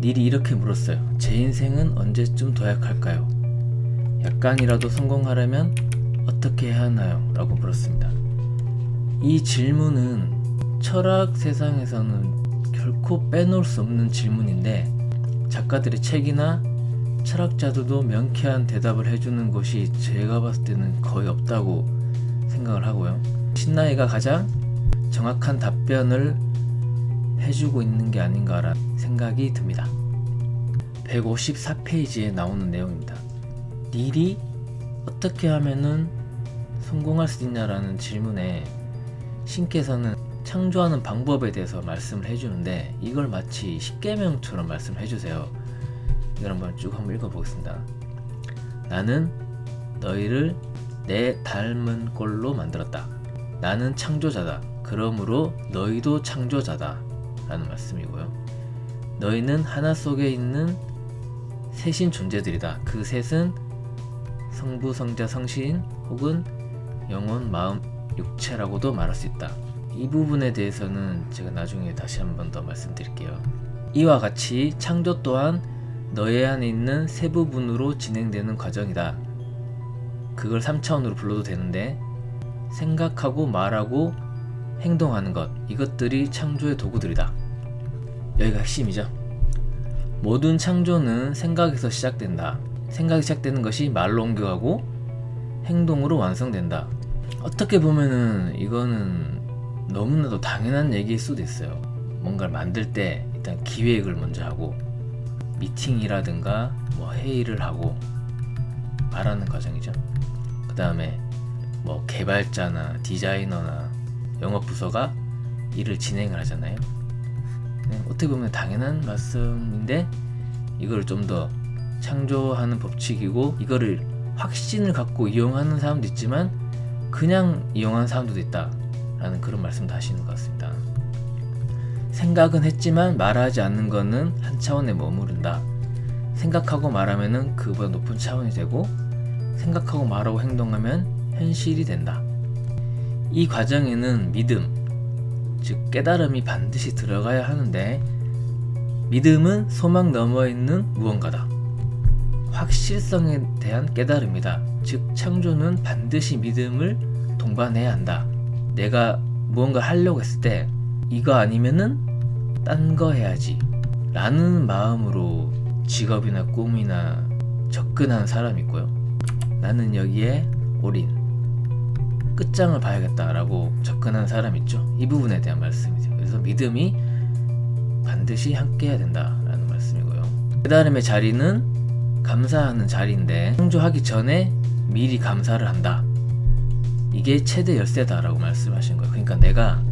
닐이 이렇게 물었어요. 제 인생은 언제쯤 도약할까요? 약간이라도 성공하려면 어떻게 해야 하나요? 라고 물었습니다. 이 질문은 철학 세상에서는 결코 빼놓을 수 없는 질문인데 작가들의 책이나 철학자들도 명쾌한 대답을 해주는 것이 제가 봤을 때는 거의 없다고 생각을 하고요. 신나이가 가장 정확한 답변을 해주고 있는 게 아닌가라는 생각이 듭니다. 154페이지에 나오는 내용입니다. 닐이 어떻게 하면은 성공할 수 있냐라는 질문에 신께서는 창조하는 방법에 대해서 말씀을 해주는데 이걸 마치 십계명처럼 말씀을 해주세요. 이걸 한번 쭉 한번 읽어보겠습니다. 나는 너희를 내 닮은 꼴로 만들었다. 나는 창조자다. 그러므로 너희도 창조자다. 라는 말씀이고요. 너희는 하나 속에 있는 셋인 존재들이다. 그 셋은 성부, 성자, 성신 혹은 영혼, 마음, 육체라고도 말할 수 있다. 이 부분에 대해서는 제가 나중에 다시 한 번 더 말씀드릴게요. 이와 같이 창조 또한 너희 안에 있는 세 부분으로 진행되는 과정이다. 그걸 3차원으로 불러도 되는데 생각하고 말하고 행동하는 것 이것들이 창조의 도구들이다. 여기가 핵심이죠. 모든 창조는 생각에서 시작된다. 생각이 시작되는 것이 말로 옮겨가고 행동으로 완성된다. 어떻게 보면은 이거는 너무나도 당연한 얘기일 수도 있어요. 뭔가를 만들 때 일단 기획을 먼저 하고 미팅이라든가 뭐 회의를 하고 말하는 과정이죠. 그 다음에 뭐 개발자나 디자이너나 영업 부서가 일을 진행을 하잖아요. 네, 어떻게 보면 당연한 말씀인데 이걸 좀 더 창조하는 법칙이고 이거를 확신을 갖고 이용하는 사람도 있지만 그냥 이용하는 사람들도 있다라는 그런 말씀도 하시는 것 같습니다. 생각은 했지만 말하지 않는 것은 한 차원에 머무른다. 생각하고 말하면은 그보다 높은 차원이 되고 생각하고 말하고 행동하면 현실이 된다. 이 과정에는 믿음, 즉 깨달음이 반드시 들어가야 하는데 믿음은 소망 너머에 있는 무언가다. 확실성에 대한 깨달음이다. 즉 창조는 반드시 믿음을 동반해야 한다. 내가 무언가 하려고 했을 때 이거 아니면은 딴 거 해야지. 라는 마음으로 직업이나 꿈이나 접근하는 사람이 있고요. 나는 여기에 올인. 끝장을 봐야겠다라고 접근하는 사람 있죠. 이 부분에 대한 말씀이죠. 그래서 믿음이 반드시 함께 해야 된다라는 말씀이고요. 깨달음의 자리는 감사하는 자리인데 창조하기 전에 미리 감사를 한다. 이게 최대 열쇠다라고 말씀하신 거예요. 그러니까 내가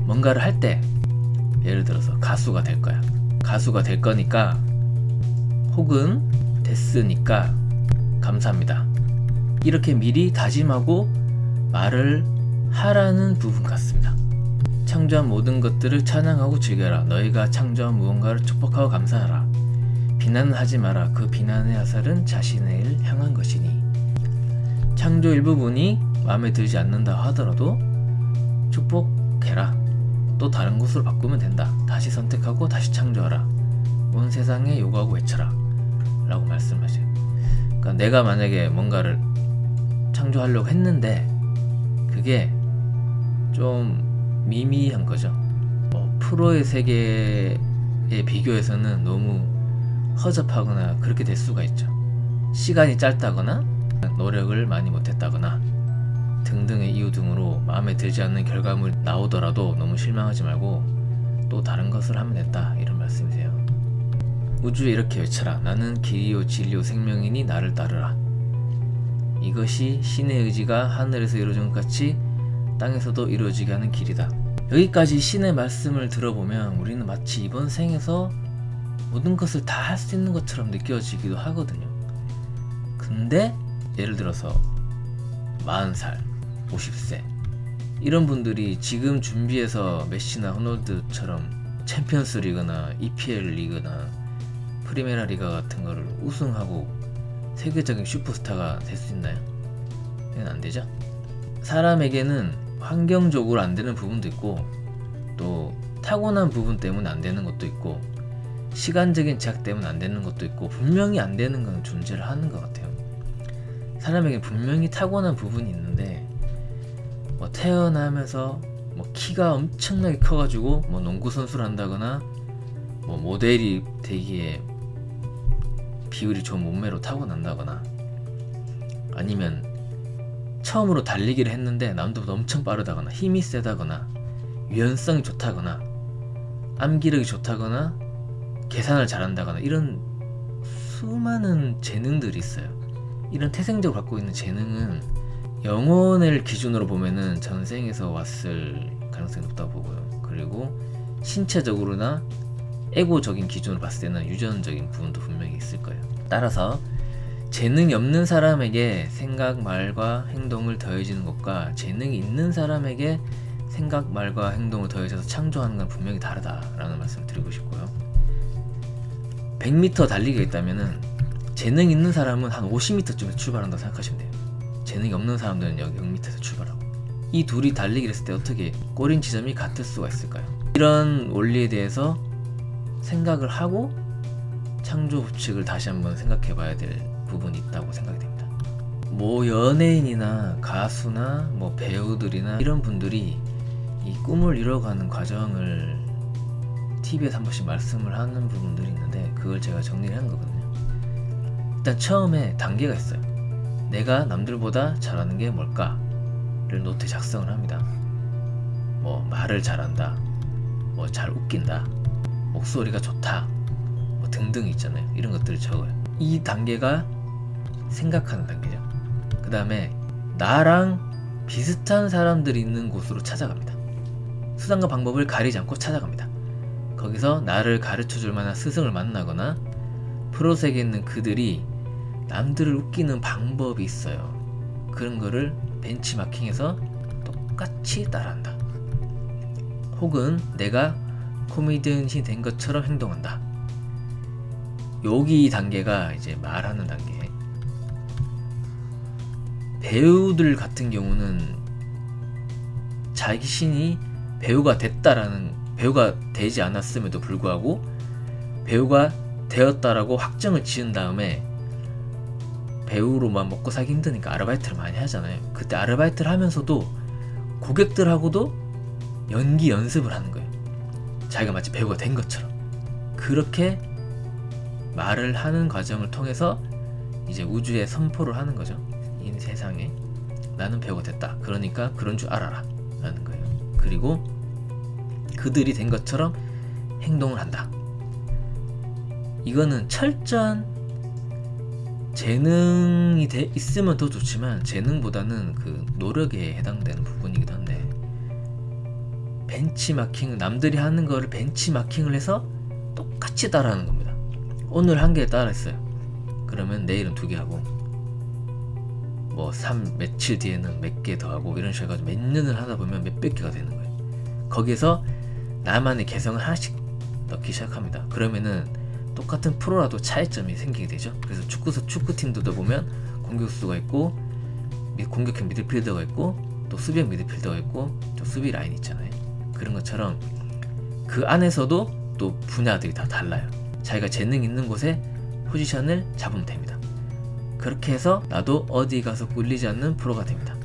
뭔가를 할 때 예를 들어서 가수가 될 거야. 가수가 될 거니까 혹은 됐으니까 감사합니다. 이렇게 미리 다짐하고 말을 하라는 부분 같습니다. 창조한 모든 것들을 찬양하고 즐겨라. 너희가 창조한 무언가를 축복하고 감사하라. 비난은 하지 마라. 그 비난의 화살은 자신을 향한 것이니. 창조 일부분이 마음에 들지 않는다 하더라도 축복해라. 또 다른 곳으로 바꾸면 된다. 다시 선택하고 다시 창조하라. 온 세상에 요구하고 외쳐라. 라고 말씀하세요. 그러니까 내가 만약에 뭔가를 창조하려고 했는데 그게 좀 미미한 거죠. 뭐 프로의 세계에 비교해서는 너무 허접하거나 그렇게 될 수가 있죠. 시간이 짧다거나 노력을 많이 못했다거나 등등의 이유 등으로 마음에 들지 않는 결과물이 나오더라도 너무 실망하지 말고 또 다른 것을 하면 된다 이런 말씀이세요. 우주에 이렇게 외쳐라. 나는 길이요 진리요 생명이니 나를 따르라. 이것이 신의 의지가 하늘에서 이루어진 것 같이 땅에서도 이루어지게 하는 길이다. 여기까지 신의 말씀을 들어보면 우리는 마치 이번 생에서 모든 것을 다 할 수 있는 것처럼 느껴지기도 하거든요. 근데 예를 들어서 40살, 50세 이런 분들이 지금 준비해서 메시나 호널드처럼 챔피언스 리그나 EPL 리그나 프리메라 리가 같은 거를 우승하고 세계적인 슈퍼스타가 될 수 있나요? 이건 안 되죠. 사람에게는 환경적으로 안 되는 부분도 있고 또 타고난 부분 때문에 안 되는 것도 있고 시간적인 제약 때문에 안 되는 것도 있고 분명히 안 되는 건 존재를 하는 것 같아요. 사람에게 분명히 타고난 부분이 있는데 뭐 태어나면서 뭐 키가 엄청나게 커가지고 뭐 농구 선수를 한다거나 뭐 모델이 되기에 비율이 좋은 몸매로 타고난다거나 아니면 처음으로 달리기를 했는데 남들보다 엄청 빠르다거나 힘이 세다거나 유연성이 좋다거나 암기력이 좋다거나 계산을 잘한다거나 이런 수많은 재능들이 있어요. 이런 태생적으로 갖고 있는 재능은 영혼을 기준으로 보면은 전생에서 왔을 가능성이 높다고 보고요. 그리고 신체적으로나 에고적인 기준으로 봤을 때는 유전적인 부분도 분명히 있을 거예요. 따라서 재능이 없는 사람에게 생각, 말과 행동을 더해지는 것과 재능이 있는 사람에게 생각, 말과 행동을 더해져서 창조하는 건 분명히 다르다라는 말씀을 드리고 싶고요. 100m 달리기가 있다면은 재능 있는 사람은 한 50m쯤에서 출발한다고 생각하시면 돼요. 재능이 없는 사람들은 여기 0m에서 출발하고 이 둘이 달리기를 했을 때 어떻게 꼬린 지점이 같을 수가 있을까요? 이런 원리에 대해서 생각을 하고 창조 법칙을 다시 한번 생각해 봐야 될 부분이 있다고 생각이 됩니다. 뭐 연예인이나 가수나 뭐 배우들이나 이런 분들이 이 꿈을 이뤄가는 과정을 TV에서 한 번씩 말씀을 하는 부분들이 있는데 그걸 제가 정리를 하는 거거든요. 일단 처음에 단계가 있어요. 내가 남들보다 잘하는 게 뭘까를 노트에 작성을 합니다. 뭐 말을 잘한다, 뭐 잘 웃긴다, 목소리가 좋다, 뭐 등등 있잖아요. 이런 것들을 적어요. 이 단계가 생각하는 단계죠. 그 다음에 나랑 비슷한 사람들이 있는 곳으로 찾아갑니다. 수단과 방법을 가리지 않고 찾아갑니다. 거기서 나를 가르쳐 줄 만한 스승을 만나거나 프로 세계에 있는 그들이 남들을 웃기는 방법이 있어요. 그런 거를 벤치마킹해서 똑같이 따라한다. 혹은 내가 코미디언이 된 것처럼 행동한다. 여기 단계가 이제 말하는 단계. 배우들 같은 경우는 자기 신이 배우가 됐다라는 배우가 되지 않았음에도 불구하고 배우가 되었다라고 확정을 지은 다음에 배우로만 먹고 살기 힘드니까 아르바이트를 많이 하잖아요. 그때 아르바이트를 하면서도 고객들하고도 연기 연습을 하는 거예요. 자기가 마치 배우가 된 것처럼. 그렇게 말을 하는 과정을 통해서 이제 우주에 선포를 하는 거죠. 이 세상에 나는 배우가 됐다. 그러니까 그런 줄 알아라. 라는 거예요. 그리고 그들이 된 것처럼 행동을 한다. 이거는 철저한 재능이 돼 있으면 더 좋지만 재능보다는 그 노력에 해당되는 부분이기도 한데 벤치마킹 남들이 하는 거를 벤치마킹을 해서 똑같이 따라하는 겁니다. 오늘 한 개 따라했어요. 그러면 내일은 두 개 하고 뭐 3 며칠 뒤에는 몇 개 더 하고 이런 식으로 몇 년을 하다 보면 몇백 개가 되는 거예요. 거기에서 나만의 개성을 하나씩 넣기 시작합니다. 그러면은 똑같은 프로라도 차이점이 생기게 되죠. 그래서 축구서 축구팀들도 보면 공격수가 있고 미- 공격형 미드필더가 있고 또 수비형 미드필더가 있고 또 수비 라인 있잖아요. 그런 것처럼 그 안에서도 또 분야들이 다 달라요. 자기가 재능 있는 곳에 포지션을 잡으면 됩니다. 그렇게 해서 나도 어디 가서 꿀리지 않는 프로가 됩니다.